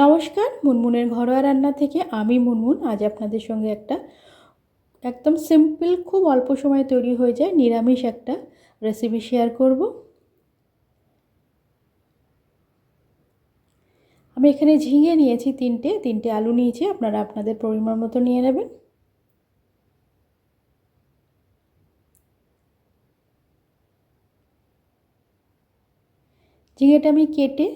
নমস্কার, মুনমুনের ঘরোয়া রান্না থেকে আমি মুনমুন। আজ আপনাদের সঙ্গে একটা একদম সিম্পল খুব অল্প সময়ে তৈরি হয়ে যায় নিরামিষ একটা রেসিপি শেয়ার করব। আমি এখানে ঝিঙে নিয়েছি তিনটে তিনটে আলু নিয়েছি, আপনারা আপনাদের পরিমাণ মতো নিয়ে নেবেন। ঝিঙেটা আমি কেটে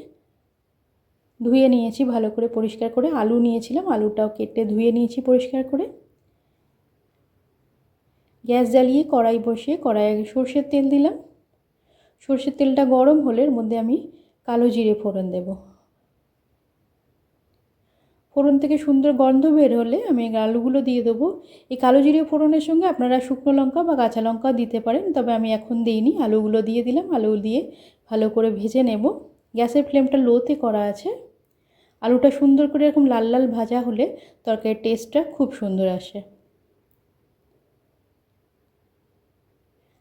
ধুয়ে নিয়েছি ভালো করে পরিষ্কার করে। আলু নিয়েছিলাম, আলুটাও কেটে ধুয়ে নিয়েছি পরিষ্কার করে। গ্যাস জ্বালিয়ে কড়াই বসিয়ে কড়াইয়ে সর্ষের তেল দিলাম। সর্ষের তেলটা গরম হলে এর মধ্যে আমি কালো জিরে ফোড়ন দেব। ফোড়ন থেকে সুন্দর গন্ধ বের হলে আমি আলুগুলো দিয়ে দেবো। এই কালো জিরে ফোড়নের সঙ্গে আপনারা শুকনো লঙ্কা বা কাঁচা লঙ্কা দিতে পারেন, তবে আমি এখন দিইনি। আলুগুলো দিয়ে দিলাম, আলু দিয়ে ভালো করে ভেজে নেব। গ্যাসের ফ্লেমটা লোতে করা আছে। আলুটা সুন্দর করে এরকম লাল লাল ভাজা হলে তরকারির টেস্টটা খুব সুন্দর আসে।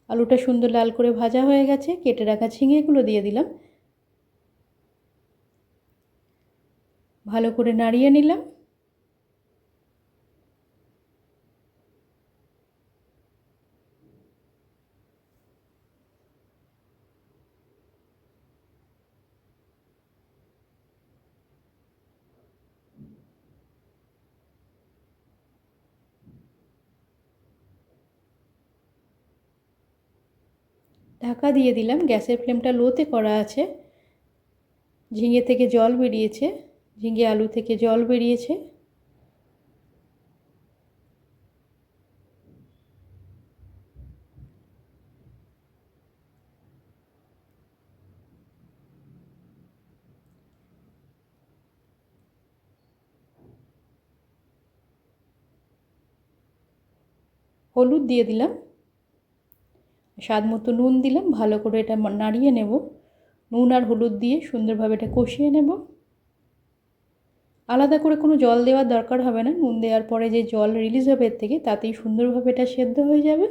আলুটা সুন্দর লাল করে ভাজা হয়ে গেছে, কেটে রাখা ঝিঙেগুলো দিয়ে দিলাম। ভালো করে নাড়িয়ে নিলাম। ঢাকা দিয়ে দিলাম। গ্যাসের ফ্লেমটা লোতে করা আছে। ঝিঙে থেকে জল বেরিয়েছে। ঝিঙে আলু থেকে জল বেরিয়েছে। হলুদ দিয়ে দিলাম। স্বাদ মতো নুন দিলাম, ভালো করে এটা নাড়িয়ে নেব। নুন আর হলুদ দিয়ে সুন্দরভাবে এটা কষিয়ে নেব। আলাদা করে কোনো জল দেওয়ার দরকার হবে না। নুন দেওয়ার পরে যে জল রিলিজ হবে এর থেকে, তাতেই সুন্দরভাবে এটা সেদ্ধ হয়ে যাবে।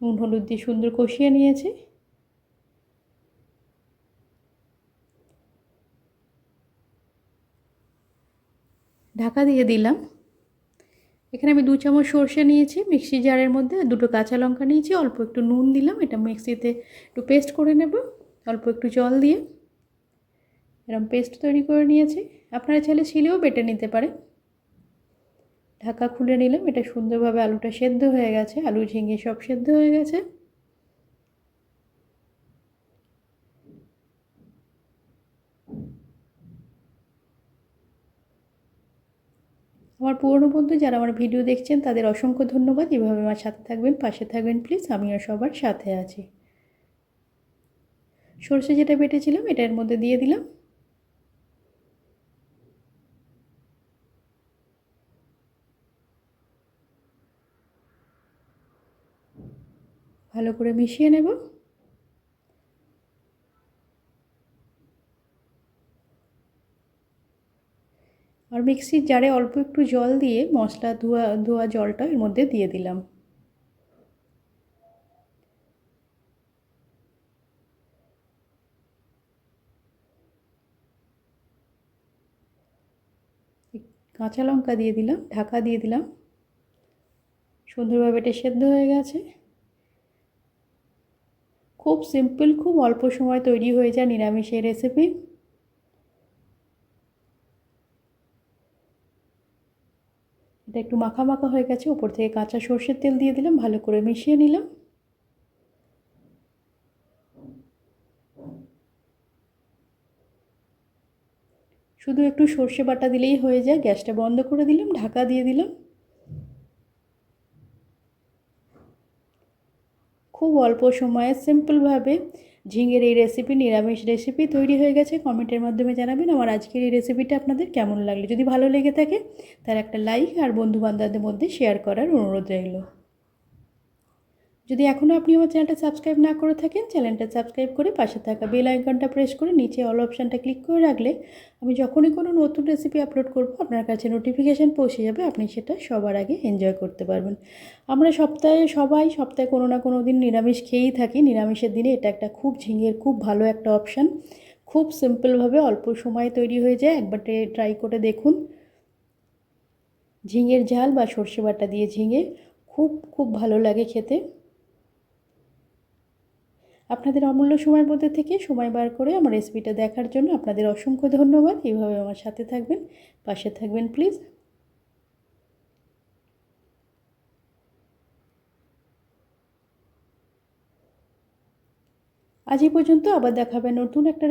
নুন, হলুদ দিয়ে সুন্দর কষিয়ে নিয়েছি। ঢাকা দিয়ে দিলাম। এখানে আমি দু চামচ সর্ষে নিয়েছি, মিক্সি জারের মধ্যে দুটো কাঁচা লঙ্কা নিয়েছি, অল্প একটু নুন দিলাম, এটা মিক্সিতে একটু পেস্ট করে নেব, অল্প একটু জল দিয়ে। এরকম পেস্ট তৈরি করে নিয়েছি, আপনারা চাইলে শিলেও বেটে নিতে পারে ঢাকা খুলে নিলাম, এটা সুন্দরভাবে আলুটা সেদ্ধ হয়ে গেছে, আলু ঝিঙে সব সেদ্ধ হয়ে গেছে। আমার পুরনো বন্ধু যারা আমার ভিডিও দেখছেন, তাদের অসংখ্য ধন্যবাদ। এভাবে আমার সাথে থাকবেন, পাশে থাকবেন প্লিজ আমিও সবার সাথে আছি। সর্ষে যেটা বেটেছিলাম, এটার মধ্যে দিয়ে দিলাম। ভালো করে মিশিয়ে নেব। মিক্সির জারে অল্প একটু জল দিয়ে মশলা ধোয়া ধোয়া জলটা এর মধ্যে দিয়ে দিলাম। কাঁচা লঙ্কা দিয়ে দিলাম, ঢাকা দিয়ে দিলাম। সুন্দরভাবে এটা সেদ্ধ হয়ে গেছে। খুব সিম্পল খুব অল্প সময় তৈরি হয়ে যায় নিরামিষের রেসিপি এটা একটু মাখা মাখা হয়ে গেছে, উপর থেকে কাঁচা সর্ষের তেল দিয়ে দিলাম, ভালো করে মিশিয়ে নিলাম। শুধু একটু সর্ষে বাটা দিলেই হয়ে যায়, গ্যাসটা বন্ধ করে দিলাম, ঢাকা দিয়ে দিলাম। খুব অল্প সময়ে সিম্পলভাবে ঝিঙের এই রেসিপি নিরামিষ রেসিপি তৈরি হয়ে গেছে। কমেন্টের মাধ্যমে জানাবেন আমার আজকের এই রেসিপিটা আপনাদের কেমন লাগল। যদি ভালো লেগে থাকে তার একটা লাইক আর বন্ধুবান্ধবদের মধ্যে শেয়ার করার অনুরোধ রইল। যদি এখনও আপনি আমার চ্যানেলটা সাবস্ক্রাইব না করে থাকেন, চ্যানেলটা সাবস্ক্রাইব করে পাশে থাকা বেল আইকনটা প্রেস করে নিচে অল অপশানটা ক্লিক করে রাখলে আমি যখনই কোনো নতুন রেসিপি আপলোড করব, আপনার কাছে নোটিফিকেশান পৌঁছে যাবে, আপনি সেটা সবার আগে এনজয় করতে পারবেন। আমরা সপ্তাহে সবাই সপ্তাহে কোনো না কোনো দিন নিরামিষ খেয়েই থাকি। নিরামিষের দিনে এটা একটা খুব ঝিঙের, খুব ভালো একটা অপশান খুব সিম্পলভাবে অল্প সময়ে তৈরি হয়ে যায়। একবার ট্রাই করে দেখুন। ঝিঙের ঝাল বা সর্ষে বাটা দিয়ে ঝিঙে খুব খুব ভালো লাগে খেতে। আপনাদের অমূল্য সময়ের মধ্যে থেকে সময় বার করে আমার রেসিপিটা দেখার জন্য আপনাদের অসংখ্য ধন্যবাদ। এইভাবে আমার সাথে থাকবেন, পাশে থাকবেন প্লিজ আজ এই পর্যন্ত আবার দেখাবেন নতুন একটা